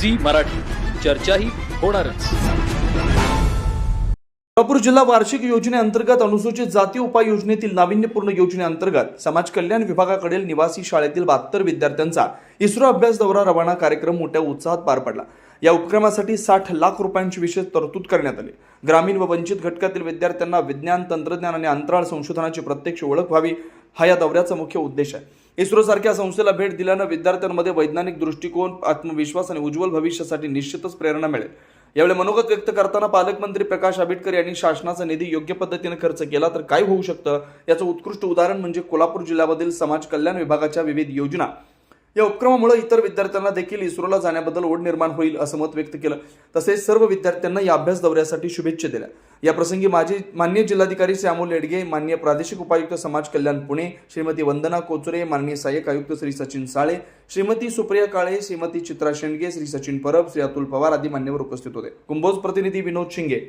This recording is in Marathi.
झी मराठी. चर्चाही होणारच. सोलापूर जिल्हा वार्षिक योजनेअंतर्गत अनुसूचित जाती उपाय योजनेतील नाविन्यपूर्ण योजनेअंतर्गत समाज कल्याण विभागाकडील निवासी शाळेतील बहात्तर विद्यार्थ्यांचा इस्रो अभ्यास दौरा रवाना कार्यक्रम मोठ्या उत्साहात पार पडला. या उपक्रमासाठी साठ लाख रुपयांची विशेष तरतूद करण्यात आली. ग्रामीण व वंचित घटकातील विद्यार्थ्यांना विज्ञान तंत्रज्ञान आणि अंतराळ संशोधनाची प्रत्यक्ष ओळख व्हावी हा या दौऱ्याचा मुख्य उद्देश आहे. इस्रोसारख्या संस्थेला भेट दिल्यानं विद्यार्थ्यांमध्ये वैज्ञानिक दृष्टिकोन आत्मविश्वास आणि उज्ज्वल भविष्यासाठी निश्चितच प्रेरणा मिळेल. यावेळी मनोगत व्यक्त करताना पालकमंत्री प्रकाश आंबेडकर यांनी शासनाचा निधी योग्य पद्धतीने खर्च केला तर काय होऊ शकतं? याचं उत्कृष्ट उदाहरण म्हणजे कोल्हापूर जिल्ह्यामधील समाज कल्याण विभागाच्या विविध योजना. या उपक्रमामुळे इतर विद्यार्थ्यांना देखील इस्रोला जाण्याबद्दल ओढ निर्माण होईल असं मत व्यक्त केलं. तसेच सर्व विद्यार्थ्यांना या अभ्यास दौऱ्यासाठी शुभेच्छा दिल्या. या प्रसंगी माजी मान्य जिल्हाधिकारी श्यामोल लेडगे मान्य प्रादेशिक उपायुक्त समाज कल्याण पुणे श्रीमती वंदना कोचुरे माननीय सहाय्यक आयुक्त श्री सचिन साळे श्रीमती सुप्रिया काळे श्रीमती चित्रा शेंडगे श्री सचिन परब श्री अतुल पवार आदी मान्यवर उपस्थित होते. कुंभोज प्रतिनिधी विनोद शिंगे.